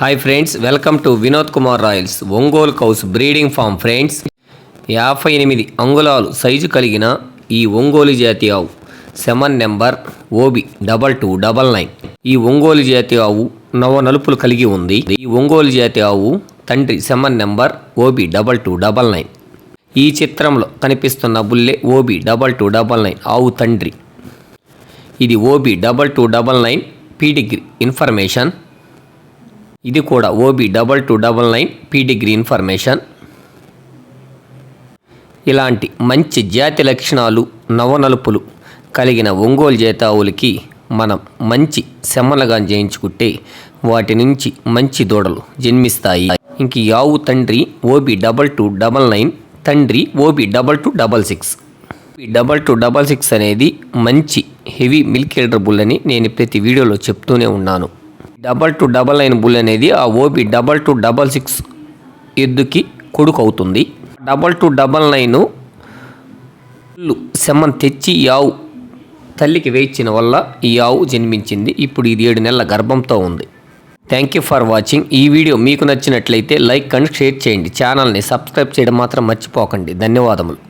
Hi friends welcome to Vinod Kumar Royals Ongole cows breeding farm friends యాభై ఎనిమిది అంగుళాలు size కలిగిన ఈ ఒంగోలు జాతి ఆవు semen number OB double two double nine ఈ ఒంగోలు జాతి ఆవు నవ నలుపులు కలిగి ఉంది. ఈ ఒంగోలు జాతి ఆవు తండ్రి semen number OB double two double nine ఈ చిత్రంలో కనిపిస్తున్న బుల్లె OB double two double nine ఆవు తండ్రి. ఇది OB double two double nine pedigree information ఇది కూడా OB double two double nine pedigree information ఇలాంటి మంచి జాతి లక్షణాలు నవనలుపులు కలిగిన ఒంగోలు జేతావులకి మనం మంచి సెమ్మలుగా చేయించుకుంటే వాటి నుంచి మంచి దూడలు జన్మిస్తాయి. ఇంక యావు తండ్రి OB double two double nine తండ్రి OB double two double six double two double six అనేది మంచి హెవీ మిల్క్ ఎల్డర్ బుల్ అని నేను ప్రతి వీడియోలో చెప్తూనే ఉన్నాను. Double two double nine bull అనేది ఆ OB double two double six ఎద్దుకి కొడుకు అవుతుంది double two double nine semen తెచ్చి ఈ ఆవు తల్లికి వేయించిన వల్ల ఈ ఆవు జన్మించింది. ఇప్పుడు ఇది ఏడు నెలల గర్భంతో ఉంది. థ్యాంక్ యూ ఫర్ వాచింగ్ ఈ వీడియో మీకు నచ్చినట్లయితే లైక్ అండ్ షేర్ చేయండి. ఛానల్ని సబ్స్క్రైబ్ చేయడం మాత్రం మర్చిపోకండి. ధన్యవాదములు.